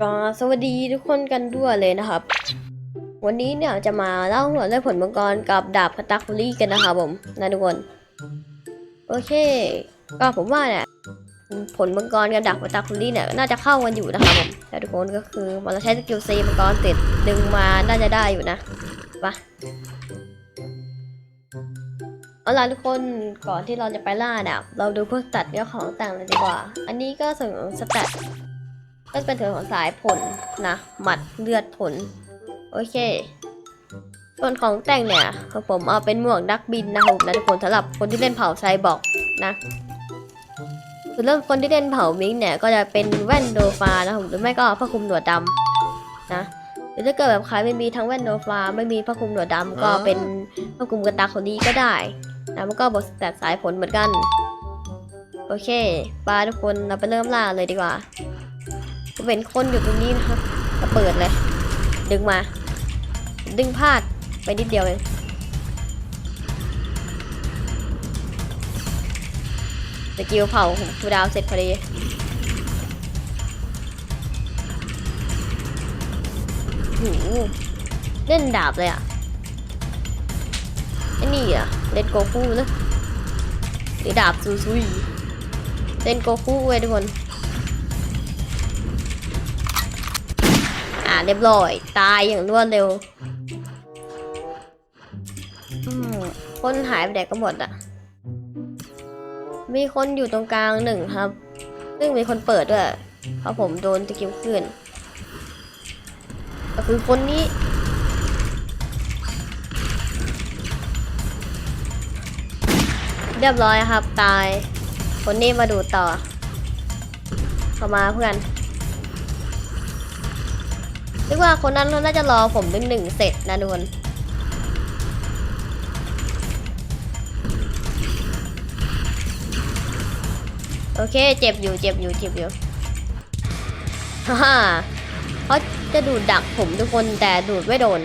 ก็สวัสดีทุกคนกันด้วยเลยนะครับ วันนี้เนี่ยจะมาเล่าเรื่องผลมังกรกับดาบคาตาคุรี่กันนะครับผมนะทุกคน โอเค ก็ผมว่าเนี่ยผลมังกรกับดาบคาตาคุรี่เนี่ยน่าจะเข้ากันอยู่นะครับผมแต่ทุกคนก็คือเราใช้สกิลซีมังกรเสร็จดึงมาน่าจะได้อยู่นะไปะเอาล่ะทุกคนก่อนที่เราจะไปล่าเนี่ยเราดูพวกสตัดเรื่องของต่างเลยดีกว่า อันนี้ก็ส่วนของสแตท ก็จะเป็นส่วนของสายผลนะ หมัดเลือดผล โอเค ส่วนของแต่งเนี่ยขอผมเอาเป็นหมวกนักบินนะครับนะทุกคนสำหรับคนที่เล่นเผาไซบอร์กนะส่วนเรื่องคนที่เล่นเผามิงเนี่ยก็จะเป็นแว่นโดฟานะครับหรือไม่ก็ผ้าคลุมหนวดดำนะหรือถ้าเกิดแบบใครไม่มีทั้งแว่นโดฟาไม่มีผ้าคลุมหนวดดำก็เป็นผ้าคลุมกระตาคนนี้ก็ได้นะมันก็บทแต่สายผลเหมือนกัน โอเคปาทุกคนเราไปเริ่มล่าเลยดีกว่า ผมเห็นคนอยู่ตรงนี้นะครับก็เปิดเลย ดึงมา ดึงพลาดไปนิดเดียวเองสกิลเผาผมคูดาวเสร็จพอดีหูเล่นดาบเลยอะไอ้นี่อะ เล่นโกคูเลยหรือดาบซูซุยเล่นโกคูเว้ยทุกคน อ่าเรียบร้อย ตายอย่างรวดเร็วคนหายไปไหนก็หมดอะ มีคนอยู่ตรงกลางหนึ่งครับ ซึ่งมีคนเปิดด้วยเพราะผมโดนตะกิ้วขึ้น ก็คือคนนี้ เรียบร้อยครับ ตาย คนนี้มาดูต่อ เข้ามาเพื่อน นึกว่าคนนั้นน่าจะรอผมเป็นหนึ่งเสร็จนะทุกคนโอเค เจ็บอยู่เจ็บอยู่เจ็บอยู่ฮ่าฮ่าเขาจะดูดดักผมทุกคนแต่ดูดไม่โดน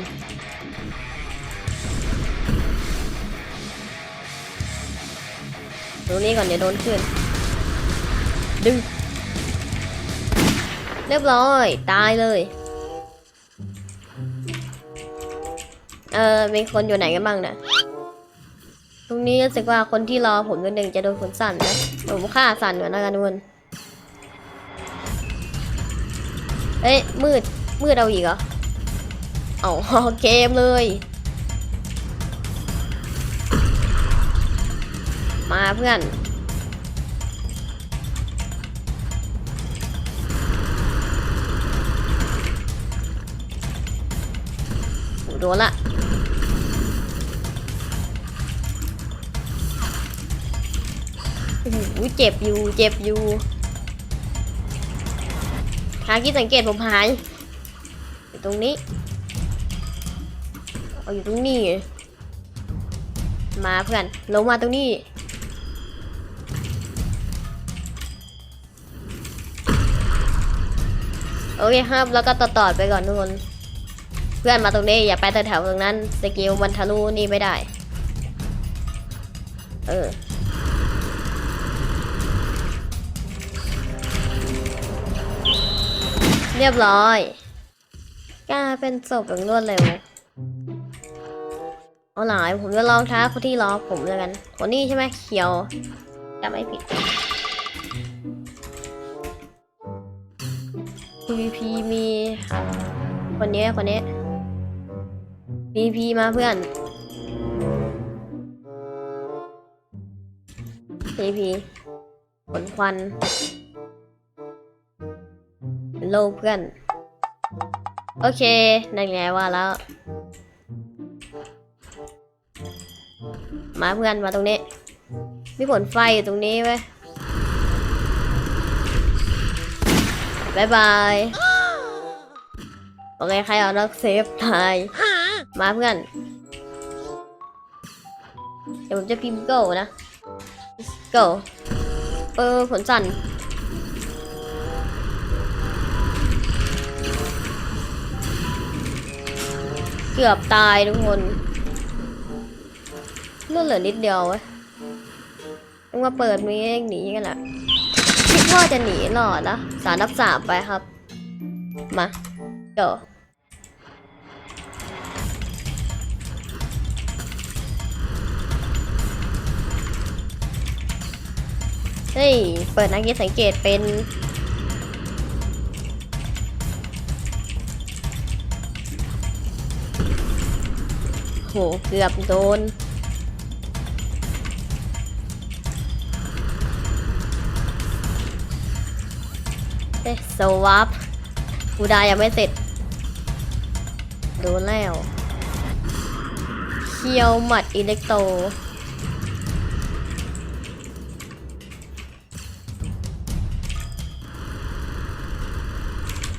ตรงนี้ก่อนเดี๋ยวโดนขึ้น ดึง เรียบร้อย ตายเลย เออมีคนอยู่ไหนกันบ้างเนะตรงนี้รู้สึกว่าคนที่รอผมคนหนึ่งจะโดนคนสั่นนะผมฆ่าสั่นก่อนกันทุกคนเอ้ยมืดมืดเอาอีกเหรอเอาเกมเลย มาเพื่อนโหโดนละ อ้โหเจ็บอยู่ เจ็บอยู่ หาที่สังเกตผมหาย อยู่ตรงนี้ เอาอยู่ตรงนี้ มาเพื่อน ลงมาตรงนี้ โอเคครับ แล้วก็ต่อต่อไปก่อนทุกคน เพื่อนมาตรงนี้ อย่าไปแถวๆตรงนั้น สกิลมันทะลุนี่ไม่ได้ เออ เรียบร้อยกลายเป็นศพอย่างรวดเร็วเอาหลายผมจะลองท้าคนที่รอผมแล้วกันคนนี้ใช่ไหมเขียวจำไม่ผิด PVP มีคนนี้คนนี้ PVP มาเพื่อน PVP ผลควัน โลเพื่อน โอเค นั่นไงว่าแล้ว มาเพื่อนมาตรงนี้ มีผลไฟอยู่ตรงนี้ไว้ยบายบาย โอเค ใครเอานักเซฟตาย มาเพื่อน เดี๋ยวผมจะพิมพ์ go นะ go เออผลสั่น เกือบตายทุกคนเลือดเหลือนิดเดียวเว้ยต้องมาเปิดมีเองหนีกันแหละว่าจะหนีหรอดนะสารนับสามไปครับ มาเดี๋ยวเฮ้ย เปิดนักเกีสังเกตเป็น โหเกือบโดน เอ๊ะสวับกูดายังไม่เสร็จ โดนแล้วเคียวหมัดอิเล็กโต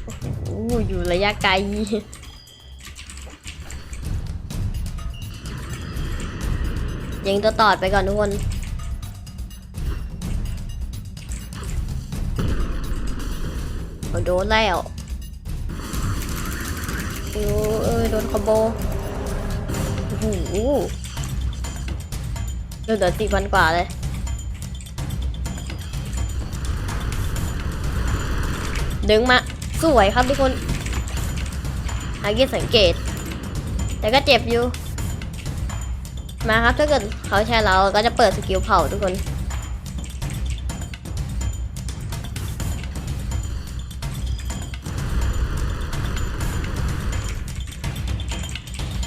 โอ้โหอยู่ระยะไกล ยิงตัวตอดไปก่อนทุกคน โดนแล้วโอ้ยโดนคอมโบโอ้โหเหลือสี่พันกว่าเลยดึงมาสวยครับทุกคนหาเกียสังเกต แต่ก็เจ็บอยู่ มาครับถ้าเกิดเขาใช้เราก็จะเปิดสกิลเผาทุกคน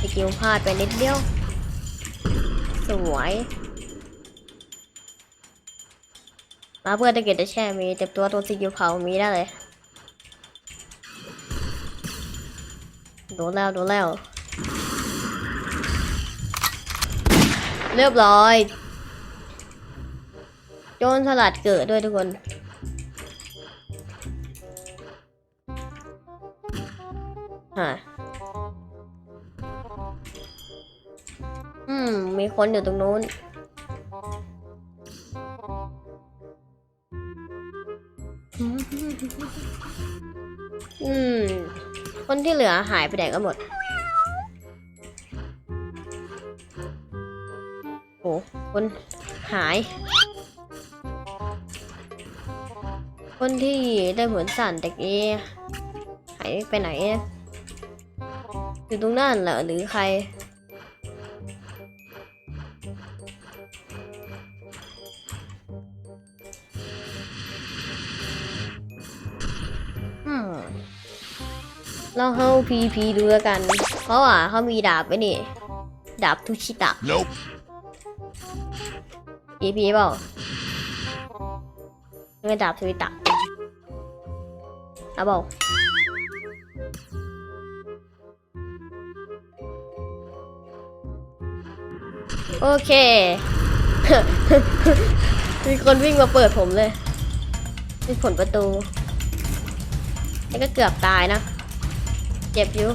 สกิลพลาดไปนิดเดียว สวย มาเพื่อนตะเกียบจะแช่มีเจ็บตัวตัวสกิลเผามีได้เลยโดนแล้วโดนแล้ว เรียบร้อย โจนสลัดเกิดด้วยทุกคน ฮะ อืม มีคนอยู่ตรงนู้นอืม คนที่เหลือหายไปไหนกันหมด คนหาย คนที่ได้เหมือนสั่นแต่กี้หายไปไหนอะอยู่ตรงนั่นเหรอหรือใคร อืมเราเข้าพีพีดูแล้วกัน เพราะว่าเขามีดาบไว้นี่ ดาบทุชิตะ Nope. พีพีเปล่าเงินดาบทุชิตะเอาเปล่าโอเค มีคนวิ่งมาเปิดผมเลย มีผลประตู นี่ก็เกือบตายนะ เจ็บอยู่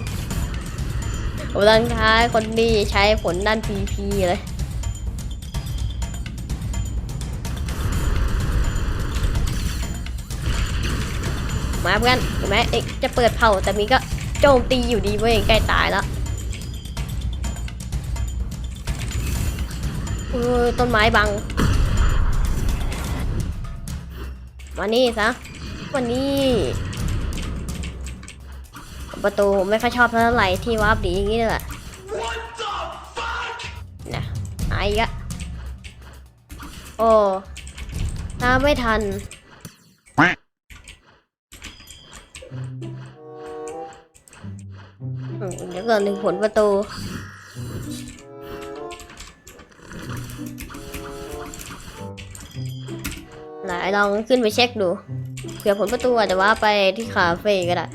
กำลังท้ายคนนี้ใช้ผลด้าน PP เลย มาเพื่อนเห็นไหมเอกจะเปิดเผาแต่มีก็โจมตีอยู่ดีเว้ยใกล้ตายแล้วเออต้นไม้บัง มานี่ซะวันนี้ประตูไม่ค่อยชอบเท่าไหร่ที่วาร์ปดีอย่างนี้แหละนะไอ้กะโอ้ตามไม่ทัน อืมเดี๋ยวก่อนหนึ่งผลประตูไหนลองขึ้นไปเช็คดูเผื่อผลประตูอาจจะว่าไปที่คาเฟ่ก็ได้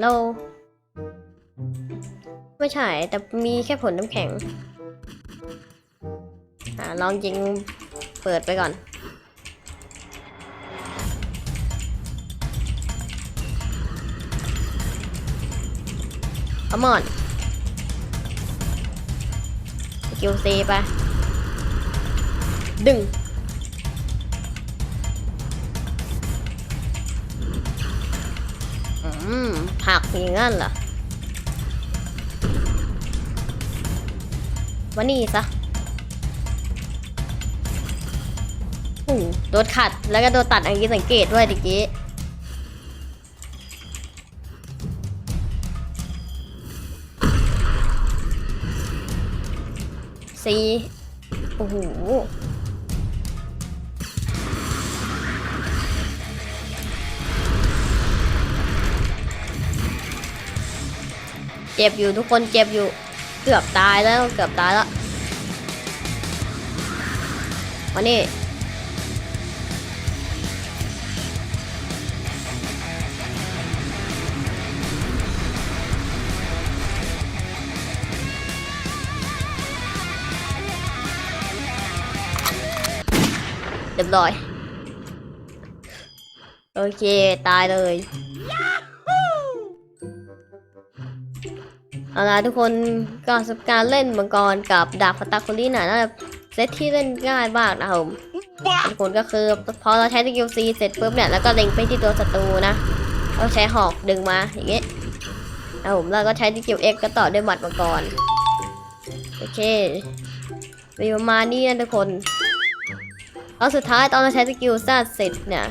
เราไม่ใช่ แต่มีแค่ผลน้ำแข็งอ่าลองยิงเปิดไปก่อน เอามอนสกิลซีไป ดึง อืมผักอย่างนั้นเหรอมานี่ซะโอ้โหโดนขัดแล้วก็โดนตัดอันนี้สังเกตด้วยตะกี้ สีโอ้โหเจ็บอยู่ทุกคนเจ็บอยู่เกือบตายแล้วเกือบตายแล้วมานี่ เรียบร้อย โอเค ตายเลยเอาล่ะทุกคนก็สำหรับการเล่นมังกรกับดาบฟตาโคลีน่ะน่าจะเซตที่เล่นง่ายมากนะครับผมทุกคนก็คือพอเราใช้สกิลซีเสร็จปุ๊บเนี่ยแล้วก็เล็งไปที่ตัวศัตรูนะเราใช้หอกดึงมาอย่างเงี้ยนะครับผมแล้วก็ใช้สกิลเอ็กก็ต่อด้วยหมัดมังกรโอเคมีประมาณนี้นะทุกคน แล้วสุดท้ายตอนเราใช้สกิลซ่าเสร็จเนี่ย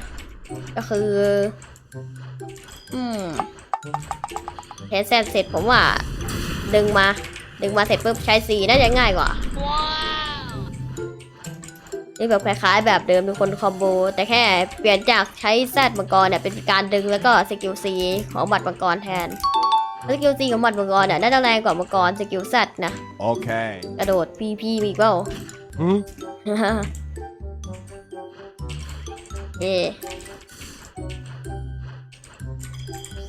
ก็คือ อืมแค่แซดเสร็จผมว่า ดึงมา ดึงมาเสร็จปุ๊บใช้สีน่าจะง่ายกว่านี่แบบคล้ายๆแบบเดิมทุกคนคอมโบ แต่แค่เปลี่ยนจากใช้แซดมังกรเนี่ยเป็นการดึงแล้วก็สกิลซีของบัตรมังกรแทนสกิลซีของบัตรมังกรเนี่ยน่าจะแรงกว่ามังกรสกิลแซดนะ Okay. กระโดดพีพีมีอีกเปล่า Huh? เย่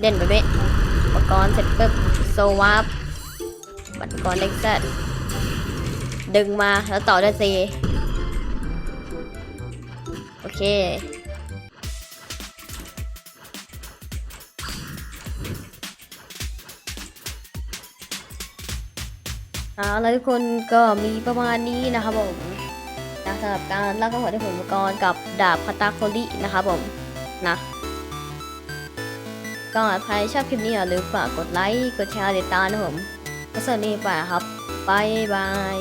เด่นไปไหมอุปกรณ์เสร็จปุ๊บโซวาร์ปบัตรกรเล็กซัดดึงมาแล้วต่อด้วยซีโอเค เอาล้วทุกคนก็มีประมาณนี้นะครับผม นะสำหรับการเล่าข้อมูลที่ผลอุปกรณ์กับดาบคาตาโคลินะครับผมนะก็ใครชอบคลิปนี้อย่าลืมฝากกดไลค์กดแชร์ติดตามนะผมก็สวัสดีไปครับบายบาย